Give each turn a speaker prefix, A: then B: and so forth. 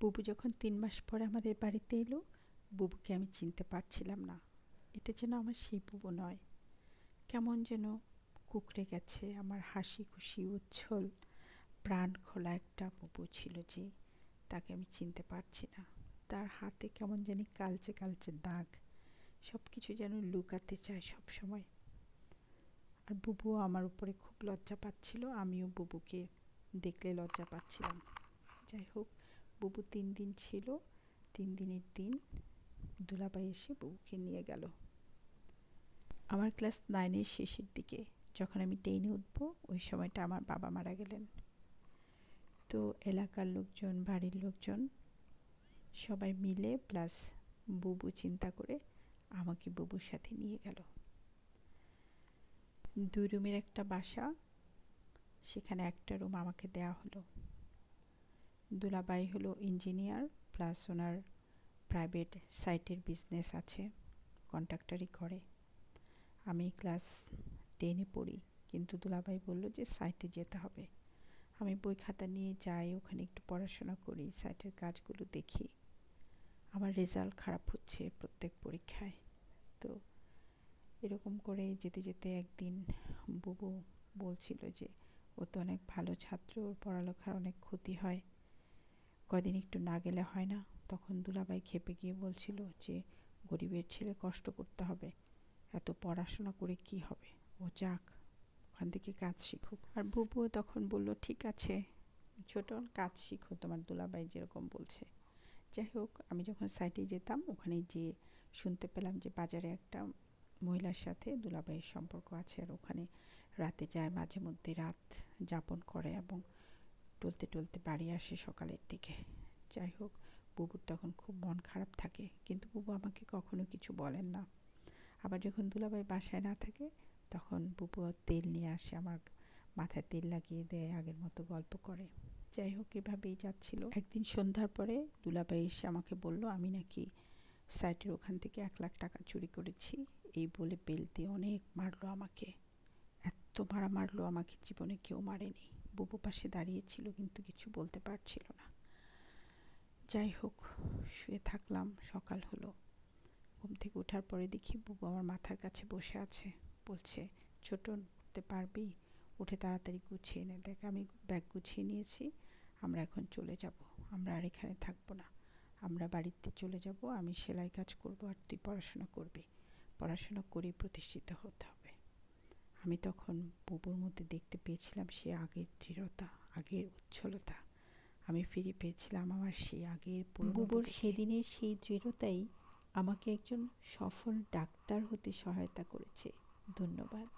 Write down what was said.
A: বুবু যখন তিন মাস পরে আমাদের বাড়িতে এলো, বুবুকে আমি চিনতে পারছিলাম না। এটা যেন আমার সেই বুবু নয়। কেমন যেন কুকড়ে গেছে, আমার হাসি খুশি উচ্ছল, প্রাণ খোলা একটা বুবু ছিল যে তাকে আমি চিনতে পারছি না। তার হাতে কেমন জানি কালচে কালচে দাগ সব কিছু যেন লুকাতে চায় সব সময় আর বুবুও আমার উপরে খুব লজ্জা পাচ্ছিল, আমিও বুবুকে দেখলে লজ্জা পাচ্ছিলাম। যাই হোক বুবু তিন দিন ছিল, তিন দিনের দিন দুলাবাই এসে বুবুকে নিয়ে গেল। আমার ক্লাস নাইনের শেষের দিকে, যখন আমি টেনে উঠবো, ওই সময়টা আমার বাবা মারা গেলেন। তো এলাকার লোকজন, বাড়ির লোকজন সবাই মিলে প্লাস বুবু চিন্তা করে আমাকে বুবুর সাথে নিয়ে গেল। দুই রুমের একটা বাসা, সেখানে একটা রুম আমাকে দেয়া হলো। দুলাবাই হলো ইঞ্জিনিয়ার প্লাস ওনার প্রাইভেট সাইটের বিজনেস আছে কন্ট্রাক্টারি করে। আমি ক্লাস টেনে পড়ি, কিন্তু দুলাভাই বলল যে সাইটে যেতে হবে। আমি বই খাতা নিয়ে যাই, ওখানে একটু পড়াশোনা করি সাইটের কাজগুলো দেখি। আমার রেজাল্ট খারাপ হচ্ছে প্রত্যেক পরীক্ষায়। তো এরকম করে যেতে যেতে একদিন বুবু বলছিল যে, ও তো অনেক ভালো ছাত্র, ওর পড়ালেখার অনেক ক্ষতি হয়। কদিন একটু না গেলে হয় না। তখন দুলাভাই খেপে গিয়ে বলছিল যে, গরিবের ছেলে কষ্ট করতে হবে। এত পড়াশোনা করে কি হবে? ও যাক, ওখান থেকে কাজ শিখুক। আর বুবুও তখন বলল, ঠিক আছে, ছোট, কাজ শিখো, তোমার দুলাভাই যেরকম বলছে। যাই হোক, আমি যখন সাইটে যেতাম, ওখানে যেয়ে শুনতে পেলাম যে, বাজারে একটা মহিলার সাথে দুলাভাইয়ের সম্পর্ক আছে। আর ওখানে রাতে যায়, মাঝে মধ্যে রাত যাপন করে এবং টলতে টলতে বাড়ি আসে সকালের দিকে। যাই হোক, বুবুর তখন খুব মন খারাপ থাকে, কিন্তু বুবু আমাকে কখনো কিছু বলেন না। আবার যখন দুলাভাই বাসায় না থাকে, তখন বুবু তেল নিয়ে আসে, আমার মাথায় তেল লাগিয়ে দেয়, আগের মতো গল্প করে। যাই হোক, এভাবেই যাচ্ছিল। একদিন সন্ধ্যার পরে দুলাভাই এসে আমাকে বলল, আমি নাকি সাইটের ওখান থেকে এক লাখ টাকা চুরি করেছি। এই বলে বেল দিয়ে অনেক মারলো আমাকে। এত মারা মারলো আমাকে, জীবনে কেউ মারেনি। বুবু পাশে দাঁড়িয়েছিল, কিন্তু কিছু বলতে পারছিল না। যাই হোক, শুয়ে থাকলাম, সকাল হলো। ঘুম থেকে ওঠার পরে দেখি বুবু আমার মাথার কাছে বসে আছে। বলছে, ছোট, উঠতে পারবি? উঠে তাড়াতাড়ি গুছিয়ে নে। দেখ, আমি ব্যাগ গুছিয়ে নিয়েছি, আমরা এখন চলে যাব। আমরা আর এখানে থাকব না। আমরা বাড়িতে চলে যাব, আমি সেলাই কাজ করব, আর তুই পড়াশোনা করবি। পড়াশোনা করেই প্রতিষ্ঠিত হতে আমি তখন বুবুর মধ্যে দেখতে পেয়েছিলাম সে আগের দৃঢ়তা আগের উচ্ছলতা। আমি ফিরে পেয়েছিলাম আমার সেই আগের বুবুর সেদিনের সেই দৃঢ়তাই আমাকে একজন সফল ডাক্তার হতে সহায়তা করেছে। ধন্যবাদ।